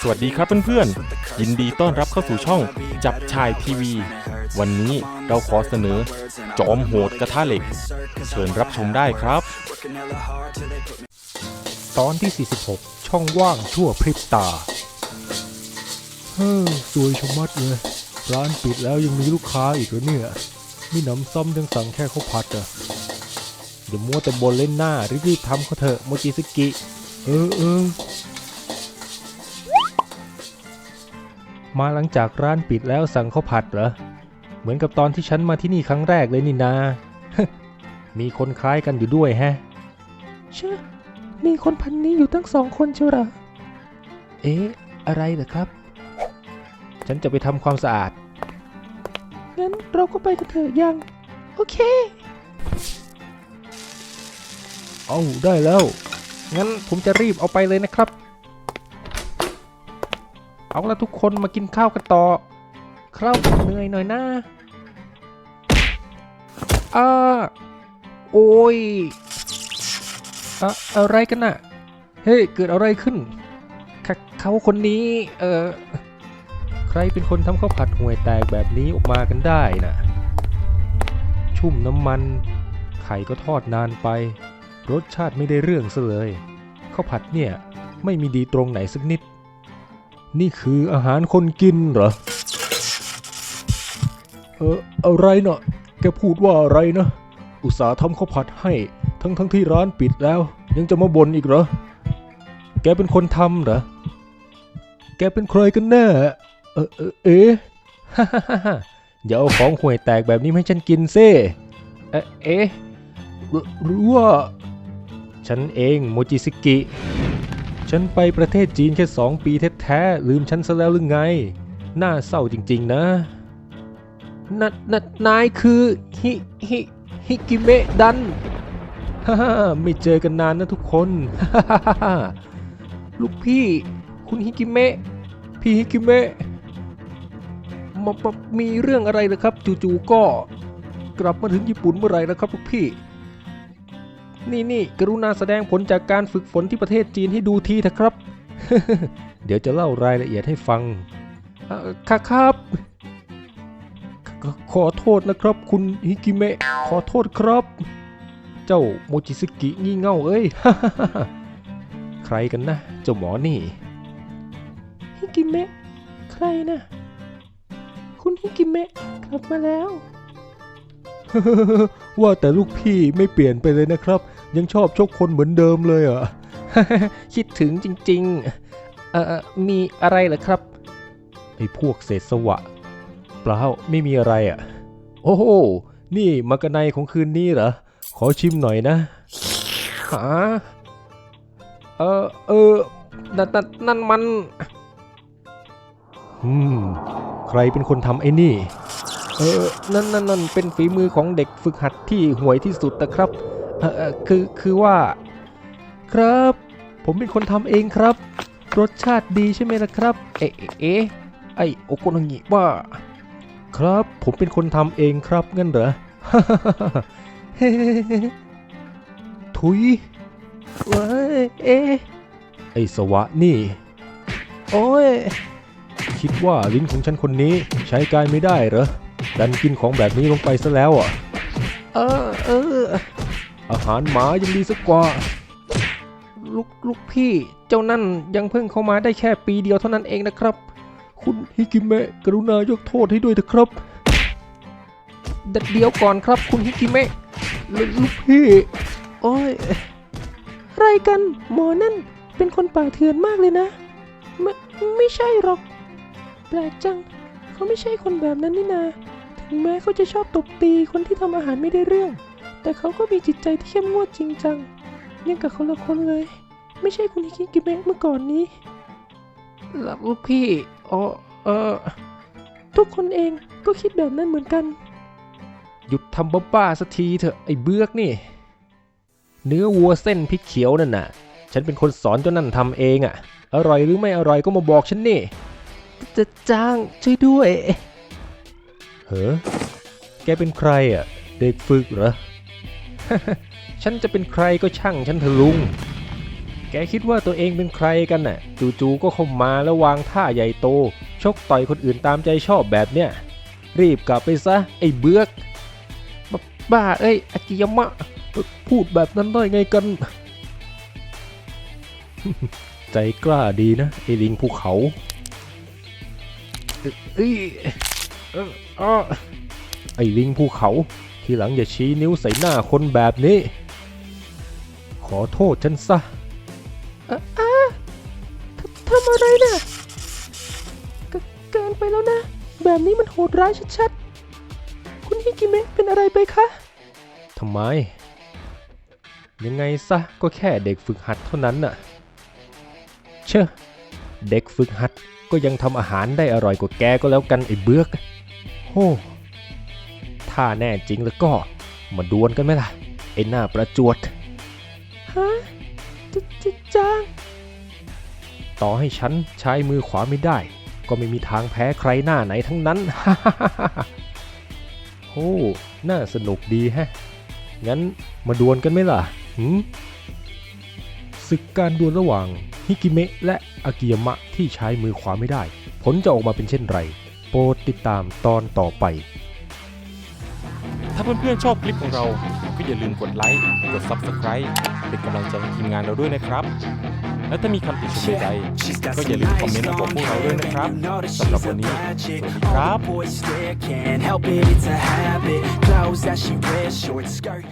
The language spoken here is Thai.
สวัสดีครับเพื่อนๆ ยินดีต้อนรับเข้าสู่ช่องจับชายทีวี วันนี้เราขอเสนอ จอมโหดกระทะเหล็ก เชิญรับชมได้ครับ Working hella hard till they put me ตอนที่ 46 ช่องว่างชั่วพริบตา เฮ้อสวยชะมัดเลย ร้านปิดแล้วยังมีลูกค้าอีกเหรอเนี่ย มีหนำซ้ำยังสั่งแค่ข้าวผัดอะอย่ามัวแต่บนเล่นหน้ารีบๆทำเขาเถอะโมจิสกิ เออเออมาหลังจากร้านปิดแล้วสั่งข้าวผัดเหรอ เหมือนกับตอนที่ฉันมาที่นี่ครั้งแรกเลยนี่นา มีคนคล้ายกันอยู่ด้วยแฮะเชื่อมีคนพันนี้อยู่ตั้งสองคนเชียวเหรอ เอ๊ะ อะไรเหรอครับ ฉันจะไปทำความสะอาด งั้นเราก็ไปกันเถอะยัง โอเค เอาได้แล้ว งั้นผมจะรีบเอาไปเลยนะครับ เอาละทุกคนมากินข้าวกันต่อข้าวเหนื่อยหน่อยนะอ่าโอ้ยอะอะไรกันน่ะ เฮ้ย เกิดอะไรขึ้น เขาคนนี้ เอ่อใครเป็นคนทำข้าวผัดห่วยแตกแบบนี้ออกมากันได้น่ะชุ่มน้ำมัน ไข่ก็ทอดนานไป รสชาติไม่ได้เรื่องซะเลยข้าวผัดเนี่ยไม่มีดีตรงไหนสักนิด นี่คืออาหารคนกินเหรอ เอออะไรเนาะแกพูดว่าอะไรนะ อุตส่าห์ทำข้าวผัดให้ ทั้งทั้งที่ร้านปิดแล้ว ยังจะมาบ่นอีกเหรอ แกเป็นคนทำเหรอ แกเป็นใครกันแน่ เออเออเอ๊ะฮ่าฮ่าฮ่าอย่าเอาของห่วยแตกแบบนี้ให้ฉันกินซิเอ๊ะเอ๊ะหรือหรือว่า ฉันเองโมจิสกิ ฉันไปประเทศจีนแค่สองปีแท้ๆลืมฉันซะแล้วหรือไง น่าเศร้าจริงๆนะนนนายคือฮิฮิฮิกิเมะดันฮ่าฮ่าไม่เจอกันนานนะทุกคนฮ่าฮ่าฮ่าฮ่าลูกพี่ คุณฮิกิเมะพี่ฮิกิเมะมามามีเรื่องอะไรนะครับ จู่ๆก็กลับมาถึงญี่ปุ่นเมื่อไหร่แล้วครับลูกพี่ นี่นี่กรุณาแสดงผลจากการฝึกฝนที่ประเทศจีนให้ดูทีเถอะครับ เดี๋ยวจะเล่ารายละเอียดให้ฟังค่ะครับขขขอโทษนะครับ คุณฮิกิเมะขอโทษครับ เจ้าโมจิสกิงี่เง่าเอ้ย ใครกันนะ เจ้าหมอนี่ ฮิกิเมะ ใครนะ คุณฮิกิเมะกลับมาแล้ว ว่าแต่ลูกพี่ไม่เปลี่ยนไปเลยนะครับ ยังชอบชกคนเหมือนเดิมเลยอะ คิดถึงจริงๆเอ่อมีอะไรเหรอครับไอ้พวกเศษสวะ เปล่าไม่มีอะไรอะ โอ้โห นี่มากระไนของคืนนี้เหรอ ขอชิมหน่อยนะหาเออเออนั่นนั่นนั่นมัน อืม ใครเป็นคนทำไอ้นี่ เออนั่นนั่นนั่นเป็นฝีมือของเด็กฝึกหัดที่ห่วยที่สุดนะครับเออเออคือคือว่า ครับ ผมเป็นคนทำเองครับ รสชาติดีใช่ไหมล่ะครับ เอ๊ะเอ๊ะเอ๊ะไอโอโกนงิว่า ครับ ผมเป็นคนทำเองครับงั้นเหรอเฮ้ถุยเว้ยเอ๊ะไอสวะนี่ โอ้ยคิดว่าลิ้นของฉันคนนี้ใช้การไม่ได้เหรอ ดันกินของแบบนี้ลงไปซะแล้วอะ เออเออ อาหารหมายังดีสักกว่า ลูกลูกพี่เจ้านั่นยังเพิ่งเข้ามาได้แค่ปีเดียวเท่านั้นเองนะครับ คุณฮิกิเมะกรุณายกโทษให้ด้วยเถอะครับเดยวเดี๋ยวก่อนครับคุณฮิกิเมะลลูกพี่ โอ้ยอะไรกันหมอนั่นเป็นคนป่าเถื่อนมากเลยนะ ไม่ไม่ใช่หรอก แปลกจัง เขาไม่ใช่คนแบบนั้นนี่นา ถึงแม้เขาจะชอบตบตีคนที่ทำอาหารไม่ได้เรื่อง แต่เขาก็มีจิตใจที่เข้มงวดจริงจังยังกับคนละคนเลย ไม่ใช่คุณฮิคิกิเมะเมื่อก่อนนี้หลับลูกพี่อ๋อเออ ทุกคนเองก็คิดแบบนั้นเหมือนกัน หยุดทำบ้าๆสักทีเถอะไอ้เบือกนี่ เนื้อวัวเส้นพริกเขียวนั่นน่ะ ฉันเป็นคนสอนเจ้านั่นทำเองอะ่ะ อร่อยหรือไม่อร่อยก็มาบอกฉันนี่ จะจ้างช่วยด้วย เฮ้อแกเป็นใครอะ เด็กฝึกเหรอ ฉันจะเป็นใครก็ช่างฉันเถอะลุง แกคิดว่าตัวเองเป็นใครกันน่ะ จู่ๆก็เข้ามาแล้ววางท่าใหญ่โต ชกต่อยคนอื่นตามใจชอบแบบเนี้ย รีบกลับไปซะ ไอ้เบือกบบ้าเอ้ยอากิยามะ พูดแบบนั้นได้ไงกัน ใจกล้าดีนะ ไอ้ลิงภูเขา เอ้ย เอ้ออ้อไอ้ลิงภูเขา ทีหลังอย่าชี้นิ้วใส่หน้าคนแบบนี้ ขอโทษฉันซะทำอะไรนะ่ะกเกินไปแล้วนะ แบบนี้มันโหดร้ายชัดๆ คุณฮิกิเมะเป็นอะไรไปคะทำไม ยังไงซะก็แค่เด็กฝึกหัดเท่านั้นน่ะ เชอะเด็กฝึกหัดก็ยังทำอาหารได้อร่อยกว่าแกก็แล้วกันไอ้เบือก โอ้ถ้าแน่จริงแล้วก็มาดวลกันไหมล่ะ ไอ้หน้าประจวด ฮะจจจ้าง ต่อให้ฉันใช้มือขวาไม่ได้ ก็ไม่มีทางแพ้ใครหน้าไหนทั้งนั้น โอ้ น่าสนุกดีแฮะ งั้นมาดวลกันไหมล่ะหืมศึกการดวลระหว่างฮิกิเมะและอากิยามะที่ใช้มือขวาไม่ได้ ผลจะออกมาเป็นเช่นไร โปรดติดตามตอนต่อไป ถ้าเพื่อนๆชอบคลิปของเรา ก็อย่าลืมกดไลค์ กด Subscribe เป็นกำลังใจให้ทีมงานเราด้วยนะครับ และถ้ามีคำติชมใด Yeah, she's got ก็อย่าลืมคอมเมนต์มาบอกพวกเราด้วยนะครับสำหรับวันนี้สวัสดีครับ can't help it, it's a habit. Clothes that she wears, short skirt.